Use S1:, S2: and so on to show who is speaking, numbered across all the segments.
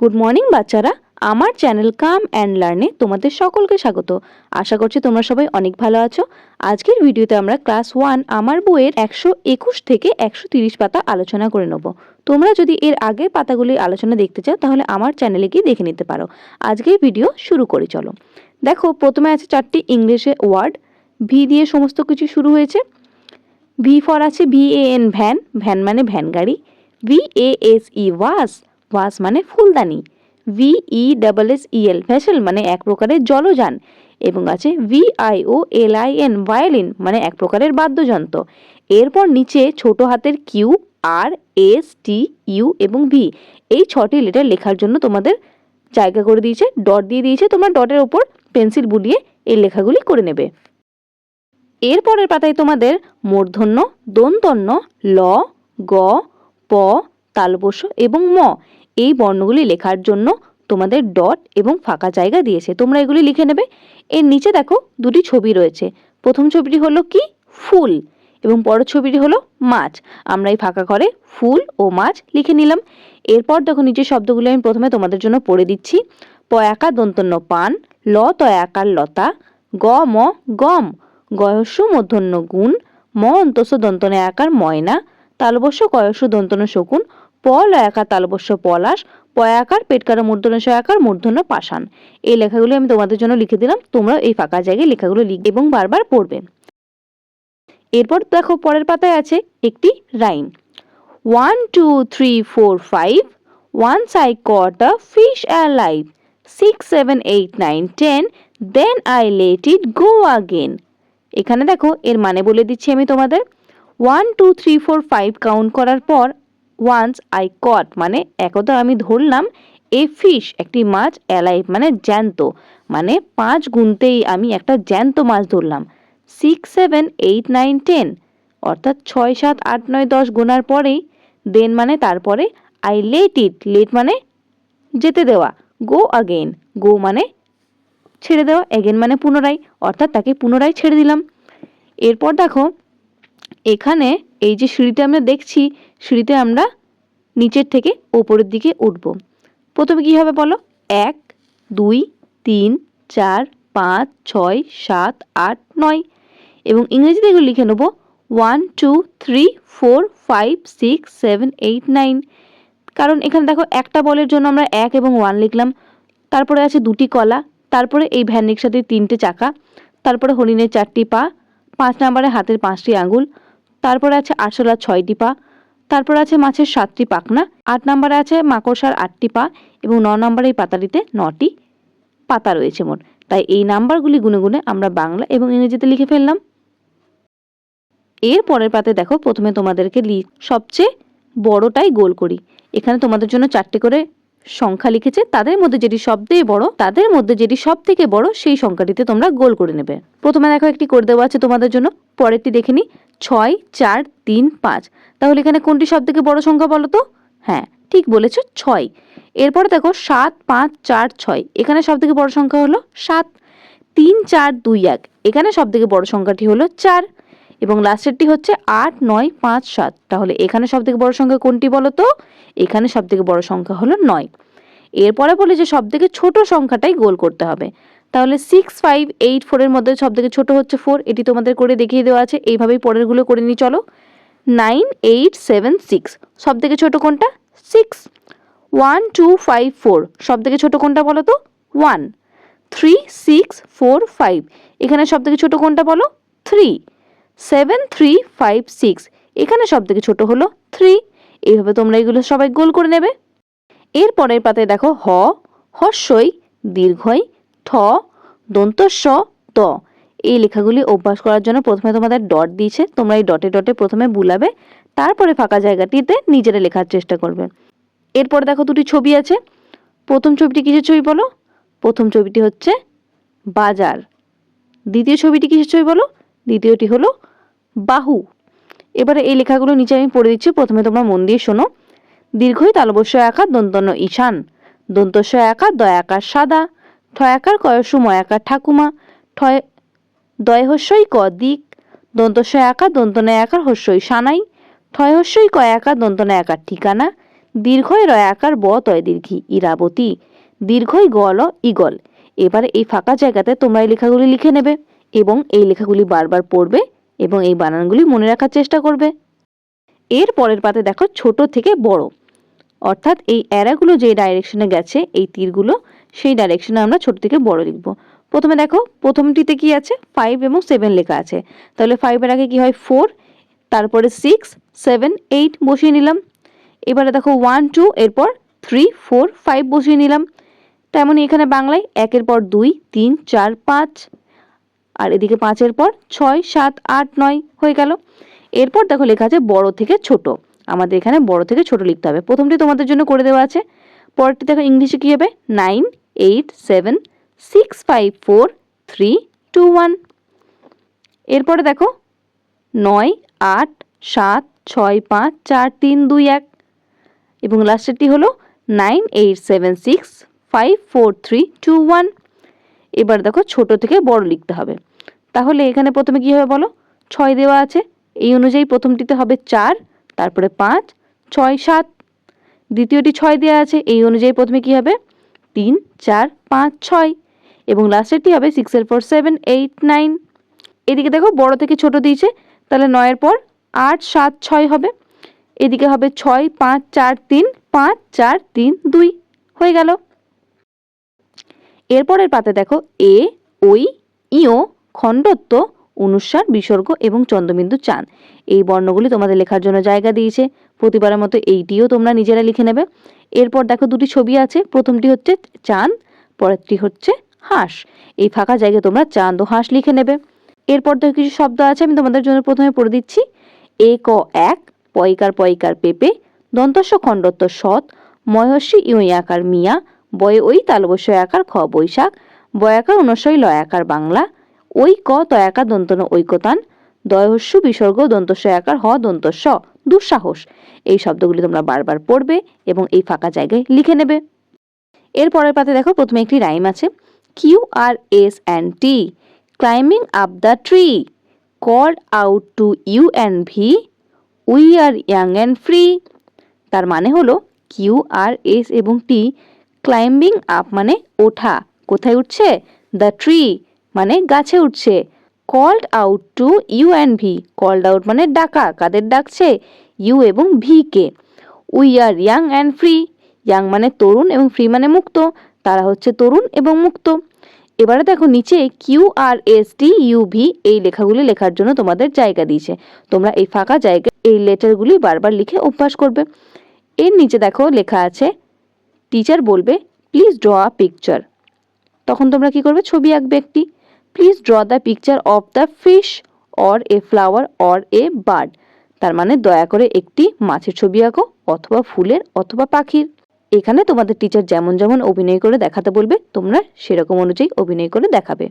S1: good morning বাচ্চারা আমার channel come and লার্নে তোমাদের সকলকে স্বাগত আশা করছি তোমরা সবাই অনেক ভালো আছো আজকের ভিডিওতে আমরা ক্লাস ওয়ান আমার বইয়ের একশো একুশ থেকে একশো তিরিশ পাতা আলোচনা করে নেব তোমরা যদি এর আগের পাতাগুলি আলোচনা দেখতে চাও তাহলে আমার চ্যানেলে গিয়ে দেখে নিতে পারো আজকের ভিডিও শুরু করে চলো দেখো প্রথমে আছে চারটি ইংলিশে ওয়ার্ড ভি দিয়ে সমস্ত কিছু শুরু হয়েছে ভি ফর আছে V A N van van মানে ভ্যান গাড়ি V A S E vase vase মানে ফুলদানি V E double S E L vessel মানে এক প্রকারের জলযান এবং আছে V I O L I N violin মানে এক প্রকারের বাদ্যযন্ত্র এরপর নিচে ছোট হাতের Q R S T U এবং ভি এই ছটি লেটার লেখার জন্য তোমাদের জায়গা করে দিয়েছে ডট দিয়ে দিয়েছে তোমরা ডটের ওপর পেন্সিল বুলিয়ে এই লেখাগুলি করে নেবে এরপরের পাতায় তোমাদের মূর্ধন্য দন্তন্য ল গ প তালবস্য এবং ম এই বর্ণগুলি লেখার জন্য তোমাদের ডট এবং ফাঁকা জায়গা দিয়েছে তোমরা এগুলি লিখে নেবে এর নিচে দেখো দুটি ছবি রয়েছে প্রথম ছবিটি হলো কি ফুল এবং পরের ছবিটি হলো মাছ আমরা এই ফাঁকা ঘরে ফুল ও মাছ লিখে নিলাম এরপর দেখো নিচের শব্দগুলি আমি প্রথমে তোমাদের জন্য পড়ে দিচ্ছি প একা দন্তন্য পান ল ত একার লতা গ ম গম গয়স্য মধ্যন্য গুণ ম অন্তস্য দন্তনে আকার ময়না তালবস্য কয়স্য দন্তন শকুন প লয়াকার তালবস্য পলাশ পয়াকার পেটকার মূর্ধন্য সয়াকার মূর্ধন্য পাষাণ এই লেখাগুলি আমি তোমাদের জন্য লিখে দিলাম তোমরা এই ফাঁকা জায়গায় লেখাগুলো লিখবে এবং বারবার পড়বে এরপর দেখো পরের পাতায় আছে একটি rhyme one two three four five Once caught a fish fish alive six seven eight nine ten then I let it go again এখানে দেখো এর মানে বলে দিচ্ছি আমি তোমাদের one two three four five count করার পর ওয়ান্স আই কট মানে একদা আমি ধরলাম এ ফিশ একটি মাছ অ্যালাইভ মানে জ্যান্ত মানে পাঁচ গুনতেই আমি একটা জ্যান্ত মাছ ধরলাম six seven eight nine ten অর্থাৎ ছয় সাত আট নয় দশ গোনার পরেই দেন মানে তারপরে আই লেট ইট লেট মানে যেতে দেওয়া গো আগেন গো মানে ছেড়ে দেওয়া এগেন মানে পুনরায় অর্থাৎ তাকে পুনরায় ছেড়ে দিলাম এরপর দেখো এখানে এই যে সিঁড়িটা আমরা দেখছি সিঁড়িতে আমরা নিচের থেকে ওপরের দিকে উঠব প্রথমে কি হবে বলো এক দুই তিন চার পাঁচ ছয় সাত আট নয় এবং ইংরেজিতে এগুলো লিখে নেবো one two three four five six seven eight nine কারণ এখানে দেখো একটা বলের জন্য আমরা এক এবং ওয়ান লিখলাম তারপরে আছে দুটি কলা তারপরে এই ভ্যান রিক্সাতে তিনটে চাকা তারপরে হরিণের চারটি পা পাঁচ নাম্বারে হাতের পাঁচটি আঙুল তারপর আছে আরশোলার ছয়টি পা তারপর আছে মাছের সাতটি পাখনা আট নম্বরে আছে মাকড়সার আটটি পা এবং ন নম্বরে এই পাতাটিতে নটি পাতা রয়েছে মোট তাই এই নাম্বারগুলি গুনে গুনে আমরা বাংলা এবং ইংরেজিতে লিখে ফেললাম এর পরের পাতে দেখো প্রথমে তোমাদেরকে লি সবচেয়ে বড়টাই গোল করি এখানে তোমাদের জন্য চারটি করে সংখ্যা লিখেছে তাদের মধ্যে যেটি সবথেকে বড় তাদের মধ্যে যেটি সব থেকে বড় সেই সংখ্যাটিতে তোমরা গোল করে নেবে প্রথমে দেখো একটি করে দেওয়া আছে তোমাদের জন্য পরেরটি দেখে নিই ছয় চার তিন পাঁচ তাহলে এখানে কোনটি সব থেকে বড় সংখ্যা বলো তো হ্যাঁ ঠিক বলেছ ছয় এরপরে দেখো সাত পাঁচ চার ছয় এখানে সব থেকে বড় সংখ্যা হলো সাত তিন চার দুই এক এখানে সব থেকে বড় সংখ্যাটি হলো চার এবং লাস্টেরটি হচ্ছে আট নয় পাঁচ সাত তাহলে এখানে সব থেকে বড় সংখ্যা কোনটি বলো তো এখানে সব থেকে বড় সংখ্যা হলো নয় এরপরে বলে যে সব থেকে ছোট সংখ্যাটাই গোল করতে হবে তাহলে সিক্স ফাইভ এইট ফোরের মধ্যে সব থেকে ছোটো হচ্ছে ফোর এটি তোমাদের করে দেখিয়ে দেওয়া আছে এইভাবেই পরেরগুলো করে নিই চলো নাইন এইট সেভেন সিক্স সব থেকে ছোটো কোনটা six one two five four সব থেকে ছোটো কোনটা বলো তো one three six four five এখানে সব থেকে ছোটো কোনটা বলো three seven three five six এখানে সব থেকে ছোটো হলো থ্রি এইভাবে তোমরা এগুলো সবাই গোল করে নেবে এর পরের পাতায় দেখো হ হস্যই দীর্ঘই থ দন্ত স ত এই লেখাগুলি অভ্যাস করার জন্য প্রথমে তোমাদের ডট দিয়েছে তোমরা এই ডটে ডটে প্রথমে বুলাবে তারপরে ফাঁকা জায়গাটিতে নিজেরা লেখার চেষ্টা করবে এরপরে দেখো দুটি ছবি আছে প্রথম ছবিটি কিসের ছবি বলো প্রথম ছবিটি হচ্ছে বাজার দ্বিতীয় ছবিটি কিসের ছবি বলো দ্বিতীয়টি হলো বাহু এবারে এই লেখাগুলো নিচে আমি পড়ে দিচ্ছি প্রথমে তোমরা মন দিয়ে শোনো দীর্ঘই তালবস্য একা দন্তন্য ঈশান দন্তস্য একা দয়াকার সাদা ঠয়াকার কয়সু ময়াকার ঠাকুমা ঠয় দয় হস্যই ক দিক দন্তস্বয় আকার দন্তনা আকার হস্যই সানাই ঠয় হস্যই কয় আকার দন্তনা আকার ঠিকানা দীর্ঘয় রয় আকার ব তয় দীর্ঘি ইরাবতী দীর্ঘই গল ইগল এবার এই ফাঁকা জায়গাতে তোমরা এই লেখাগুলি লিখে নেবে এবং এই লেখাগুলি বারবার পড়বে এবং এই বানানগুলি মনে রাখার চেষ্টা করবে এর পরের পাতে দেখো ছোট থেকে বড় অর্থাৎ এই অ্যারাগুলো যে ডাইরেকশনে গেছে এই তীরগুলো সেই ডাইরেকশনে আমরা ছোট থেকে বড় লিখব প্রথমে দেখো প্রথমটিতে কি আছে ফাইভ এবং সেভেন লেখা আছে তাহলে ফাইভের আগে কি হয় ফোর তারপরে সিক্স সেভেন এইট বসিয়ে নিলাম এবারে দেখো ওয়ান টু এরপর থ্রি ফোর ফাইভ বসিয়ে নিলাম তেমনই এখানে বাংলায় একের পর দুই তিন চার পাঁচ আর এদিকে পাঁচের পর ছয় সাত আট নয় হয়ে গেল এরপর দেখো লেখা আছে বড় থেকে ছোট আমাদের এখানে বড় থেকে ছোট লিখতে হবে প্রথমটি তোমাদের জন্য করে দেওয়া আছে পরেরটি দেখো ইংলিশে কী হবে nine eight seven six five four three two one এরপরে দেখো নয় আট সাত ছয় পাঁচ চার তিন দুই এক এবং লাস্টেরটি হলো nine eight seven six five four three two one এবার দেখো ছোট থেকে বড় লিখতে হবে তাহলে এখানে প্রথমে কি হবে বলো ছয় দেওয়া আছে এই অনুযায়ী প্রথমটিতে হবে চার তারপরে পাঁচ ছয় সাত দ্বিতীয়টি ছয় দেওয়া আছে এই অনুযায়ী প্রথমে কি হবে তিন চার পাঁচ ছয় এবং লাস্টেরটি হবে সিক্সের ফোর সেভেন এইট নাইন এদিকে দেখো বড় থেকে ছোট দিয়েছে তাহলে নয়ের পর আট সাত ছয় হবে এদিকে হবে ছয় পাঁচ চার তিন পাঁচ চার তিন দুই হয়ে গেল এরপরের পাতে দেখো এ ওই ইও খণ্ডত্ব অনুষ্ঠান বিসর্গ এবং চন্দ্রবিন্দু চান এই বর্ণগুলি তোমাদের লেখার জন্য জায়গা দিয়েছে প্রতিবারের মতো এইটিও তোমরা নিজেরা লিখে নেবে এরপর দেখো দুটি ছবি আছে প্রথমটি হচ্ছে চাঁদ পরেরটি হচ্ছে হাঁস এই ফাঁকা জায়গায় তোমরা চাঁদ ও হাঁস লিখে নেবে এরপর দেখো কিছু শব্দ আছে আমি তোমাদের জন্য প্রথমে পড়ে দিচ্ছি এ ক এক পয়কার পয়কার পেপে দন্তস্ব খণ্ডত্ব সৎ মহর্ষি ইউই আকার মিয়া বয় ওই তালবস্য আকার খ বৈশাখ বয়াকার অনুসয় আকার বাংলা ওই ক তয়াকা দন্তন ঐকতান দয়স্য বিসর্গ দন্তস্য একার হ দন্তস্য দুঃসাহস এই শব্দগুলি তোমরা বারবার পড়বে এবং এই ফাঁকা জায়গায় লিখে নেবে এর পরের পাতে দেখো প্রথমে একটি রাইম আছে Q R S and T climbing up the tree call out to U and V we are young and free তার মানে হলো কিউ আর এস এবং টি ক্লাইম্বিং আপ মানে ওঠা কোথায় উঠছে দ্য ট্রি মানে গাছে উঠছে called out to U and V called out মানে ডাকা কাদের ডাকছে ইউ এবং ভি কে we are young and free young মানে তরুণ এবং ফ্রি মানে মুক্ত তারা হচ্ছে তরুণ এবং মুক্ত এবারে দেখো নিচে Q R S T U V এই লেখাগুলি লেখার জন্য তোমাদের জায়গা দিয়েছে তোমরা এই ফাঁকা জায়গায় এই লেটারগুলি বারবার লিখে অভ্যাস করবে এর নিচে দেখো লেখা আছে টিচার বলবে প্লিজ ড্র আ পিকচার তখন তোমরা কি করবে ছবি আঁকবে একটি please draw the picture of the fish or a flower or a bird তার মানে দয়া করে একটি মাছের ছবি আঁকো অথবা ফুলের অথবা পাখির এখানে তোমাদের টিচার যেমন যেমন অভিনয় করে দেখাতে বলবে তোমরা সেরকম অনুযায়ী অভিনয় করে দেখাবে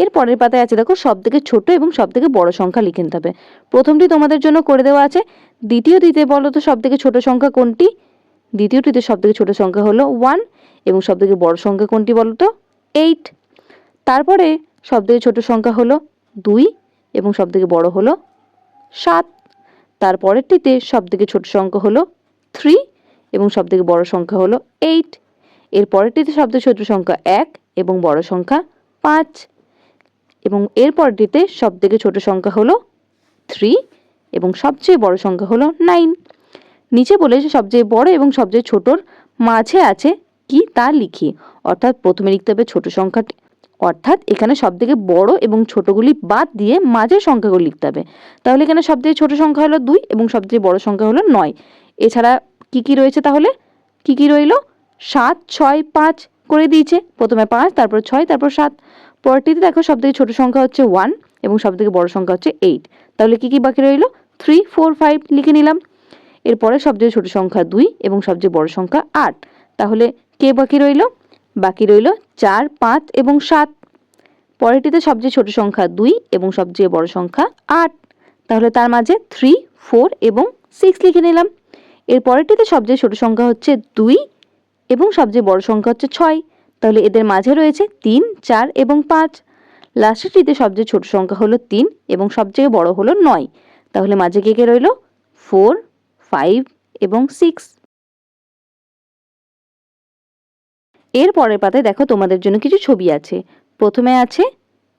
S1: এর পরের পাতায় আছে দেখো সব থেকে ছোট এবং সব থেকে বড় সংখ্যা লিখে নিতে হবে প্রথমটি তোমাদের জন্য করে দেওয়া আছে দ্বিতীয়টিতে বলো তো সব থেকে ছোট সংখ্যা কোনটি দ্বিতীয়টিতে সব থেকে ছোট সংখ্যা হলো ওয়ান এবং সব থেকে বড় সংখ্যা কোনটি বলো তো এইট তারপরে সবথেকে ছোট সংখ্যা হলো দুই এবং সবথেকে বড় হলো সাত তারপরেরটিতে সবথেকে ছোট সংখ্যা হলো থ্রি এবং সবথেকে বড় সংখ্যা হলো এইট এর পরেরটিতে সবথেকে ছোট সংখ্যা এক এবং বড় সংখ্যা পাঁচ এবং এর পরেরটিতে সবথেকে ছোট সংখ্যা হলো থ্রি এবং সবচেয়ে বড় সংখ্যা হলো নাইন নিচে বলেছে সবচেয়ে বড় এবং সবচেয়ে ছোটর মাঝে আছে কি তা লিখি অর্থাৎ প্রথমে লিখতে হবে ছোট সংখ্যাটি অর্থাৎ এখানে সবথেকে বড় এবং ছোটগুলি বাদ দিয়ে মাঝের সংখ্যাগুলো লিখতে হবে তাহলে এখানে সবথেকে ছোট সংখ্যা হলো দুই এবং সবথেকে বড় সংখ্যা হলো নয় এছাড়া কি কি রয়েছে তাহলে কি কি রইল সাত ছয় পাঁচ করে দিয়েছে প্রথমে পাঁচ তারপর ছয় তারপর সাত পরটিতে দেখো সবথেকে ছোট সংখ্যা হচ্ছে ওয়ান এবং সবথেকে বড় সংখ্যা হচ্ছে এইট তাহলে কি কি বাকি রইল থ্রি ফোর ফাইভ লিখে নিলাম এরপরে সবচেয়ে ছোট সংখ্যা দুই এবং সবচেয়ে বড় সংখ্যা আট তাহলে কে বাকি রইল বাকি রইল চার পাঁচ এবং সাত পরেরটিতে সবচেয়ে ছোট সংখ্যা দুই এবং সবচেয়ে বড় সংখ্যা আট তাহলে তার মাঝে থ্রি ফোর এবং সিক্স লিখে নিলাম এর পরেরটিতে সবচেয়ে ছোট সংখ্যা হচ্ছে দুই এবং সবচেয়ে বড় সংখ্যা হচ্ছে ছয় তাহলে এদের মাঝে রয়েছে তিন চার এবং পাঁচ লাস্টেরটিতে সবচেয়ে ছোট সংখ্যা হলো তিন এবং সবচেয়ে বড় হলো নয় তাহলে মাঝে কে কে রইল ফোর ফাইভ এবং সিক্স এর পরের পাতায় দেখো তোমাদের জন্য কিছু ছবি আছে প্রথমে আছে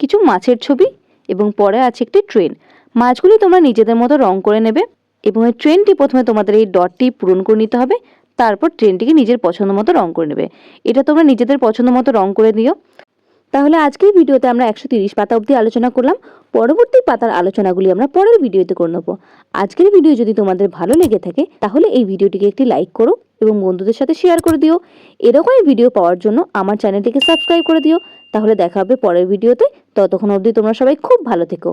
S1: কিছু মাছের ছবি এবং পরে আছে একটি ট্রেন মাছগুলি তোমরা নিজেদের মতো রং করে নেবে এবং এই ট্রেনটি প্রথমে তোমাদের এই ডটটি পূরণ করে নিতে হবে তারপর ট্রেনটিকে নিজের পছন্দ মতো রং করে নেবে এটা তোমরা নিজেদের পছন্দ মতো রং করে দিও তাহলে আজকের ভিডিওতে আমরা একশো তিরিশ পাতা অব্দি আলোচনা করলাম পরবর্তী পাতার আলোচনাগুলি আমরা পরের ভিডিওতে করে নেবো আজকের ভিডিও যদি তোমাদের ভালো লেগে থাকে তাহলে এই ভিডিওটিকে একটি লাইক করো এবং বন্ধুদের সাথে শেয়ার করে দিও এরকমই ভিডিও পাওয়ার জন্য আমার চ্যানেলটিকে সাবস্ক্রাইব করে দিও তাহলে দেখা হবে পরের ভিডিওতে ততক্ষণ অবধি তোমরা সবাই খুব ভালো থেকো